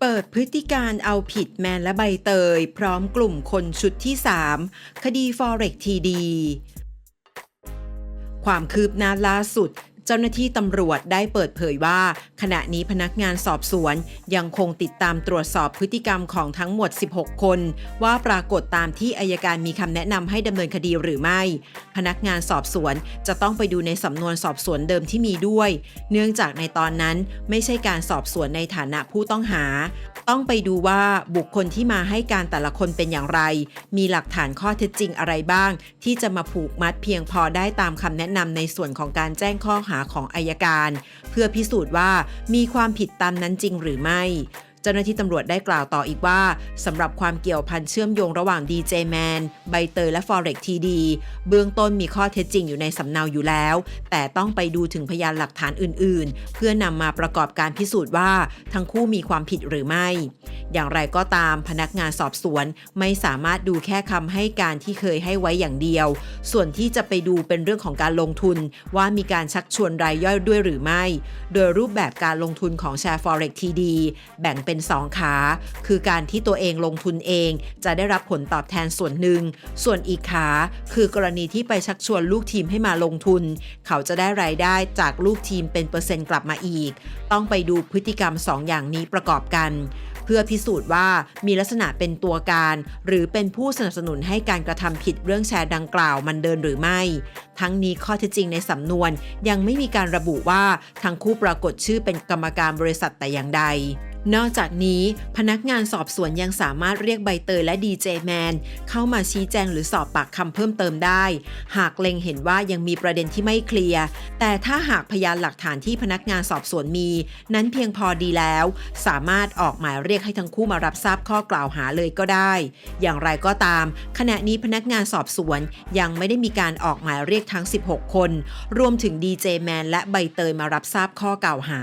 เปิดพฤติการเอาผิดแมนและใบเตย พร้อมกลุ่มคนชุดที่ 3 คดี Forex TD ความคืบหน้าล่าสุด เจ้าหน้าที่ตำรวจได้เปิดเผยว่า ขณะนี้พนักงานสอบสวน ยังคงติดตามตรวจสอบพฤติกรรมของทั้งหมด 16 คน ว่าปรากฏตามที่อายการมีคำแนะนำให้ดำเนินคดีหรือไม่ พนักงานสอบสวนจะต้องไปดูในสำนวนสอบสวนเดิมที่มีด้วย เนื่องจากในตอนนั้นไม่ใช่การสอบสวนในฐานะผู้ต้องหา ต้องไปดูว่าบุคคลที่มาให้การแต่ละคนเป็นอย่างไร มีหลักฐานข้อเท็จจริงอะไรบ้าง ที่จะมาผูกมัดเพียงพอได้ตามคำแนะนำในส่วนของการแจ้งข้อหาของอายการ เพื่อพิสูจน์ว่ามีความผิดตามนั้นจริงหรือไม่ เจ้าหน้าที่ตำรวจได้กล่าวต่ออีกว่าสำหรับความเกี่ยวพันเชื่อมโยงระหว่าง DJ Man ใบเตยและ Forex TD เบื้องต้นมีข้อเท็จจริงอยู่ในสำเนาอยู่แล้ว แต่ต้องไปดูถึงพยานหลักฐานอื่น ๆ เพื่อนำมาประกอบการพิสูจน์ว่า ทั้งคู่มีความผิดหรือไม่ อย่างไรก็ตามพนักงานสอบสวนไม่สามารถดูแค่คำให้การที่เคยให้ไว้อย่างเดียว ส่วนที่จะไปดูเป็นเรื่องของการลงทุน ว่ามีการชักชวนรายย่อยด้วยหรือไม่ โดยรูปแบบการลงทุนของแชร์ Forex TD แบ่งเป็น2ขา คือการที่ตัวเองลงทุนเองจะได้รับผลตอบแทนส่วนหนึ่ง ส่วนอีกขา คือกรณีที่ไปชักชวนลูกทีมให้มาลงทุน เขาจะได้รายได้จากลูกทีมเป็นเปอร์เซ็นต์กลับมาอีก ต้องไปดูพฤติกรรม2อย่างนี้ประกอบกันเพื่อพิสูจน์ว่ามีลักษณะเป็นตัวการ หรือเป็นผู้สนับสนุนให้การกระทำผิดเรื่องแชร์ดังกล่าวมันเดินหรือไม่ ทั้งนี้ข้อเท็จจริงในสำนวนยังไม่มีการระบุว่าทั้งคู่ปรากฏชื่อเป็นกรรมการบริษัทแต่อย่างใด นอกจากนี้พนักงานสอบสวนยังสามารถเรียกใบเตยและดีเจแมนเข้ามาชี้แจงหรือสอบปากคำเพิ่มเติมได้ หากเล็งเห็นว่ายังมีประเด็นที่ไม่เคลียร์ แต่ถ้าหากพยานหลักฐานที่พนักงานสอบสวนมี นั้นเพียงพอดีแล้ว สามารถออกหมายเรียกให้ทั้งคู่มารับทราบข้อกล่าวหาเลยก็ได้ อย่างไรก็ตาม ขณะนี้พนักงานสอบสวนยังไม่ได้มีการออกหมายเรียกทั้ง 16 คน รวมถึงดีเจแมนและใบเตยมารับทราบข้อกล่าวหา